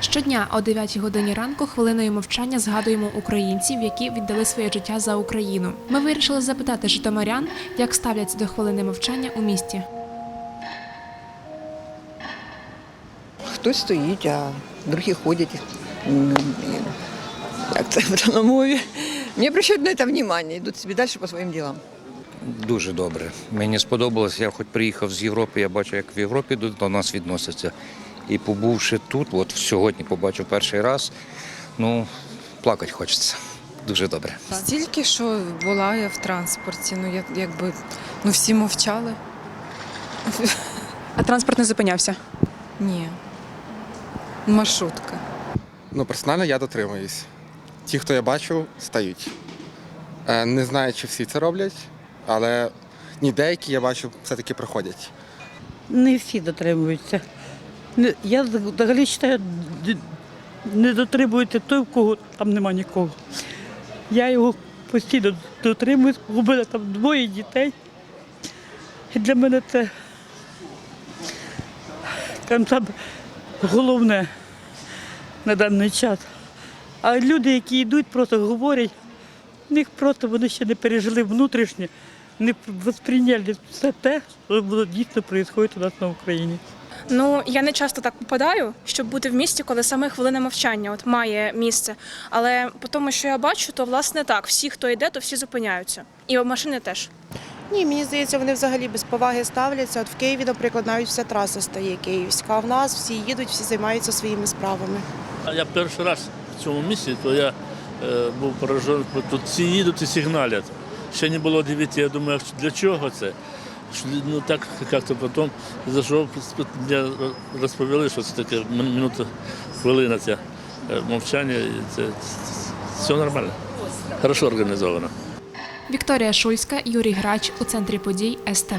Щодня о 9 годині ранку хвилиною мовчання згадуємо українців, які віддали своє життя за Україну. Ми вирішили запитати житомирян, як ставляться до хвилини мовчання у місті. Хтось стоїть, а другі ходять. Як це в на мові? Не обращають на це внимання, йдуть собі далі по своїм ділам. Дуже добре. Мені сподобалось. Я хоч приїхав з Європи, я бачу, як в Європі до нас відносяться. І побувши тут, от сьогодні побачив перший раз, ну, плакати хочеться. Дуже добре. Стільки, що була я в транспорті, ну я якби ну всі мовчали. А транспорт не зупинявся. Ні. Маршрутка. Ну, персонально я дотримуюсь. Ті, хто я бачу, стають. Е, Не знаю, чи всі це роблять, але ні, деякі я бачу, все-таки проходять. Не всі дотримуються. Я взагалі вважаю, не дотримується той, в кого там нема нікого. Я його постійно дотримуюсь, у мене там двоє дітей. І для мене це скажімо так, головне на даний час. А люди, які йдуть, просто говорять, в них просто вони ще не пережили внутрішнє, не восприйняли все те, що дійсно відбувається у нас на Україні. Ну я не часто так попадаю, щоб бути в місті, коли саме хвилина мовчання от має місце. Але по тому, що я бачу, то власне так, всі, хто йде, то всі зупиняються. І машини теж. Ні, мені здається, вони взагалі без поваги ставляться. От в Києві, наприклад, навіть вся траса стає київська. А в нас всі їдуть, всі займаються своїми справами. А я перший раз в цьому місці, то я е, був поражений, тут всі їдуть і сигналять. Ще не було 9, я думаю, для чого це? Ну так як-то потім зайшов, мені розповіли, що це таке мин- минута, хвилина ця е, мовчання, і це все нормально. Хорошо організовано. Вікторія Шульська, Юрій Грач у центрі подій СТВ.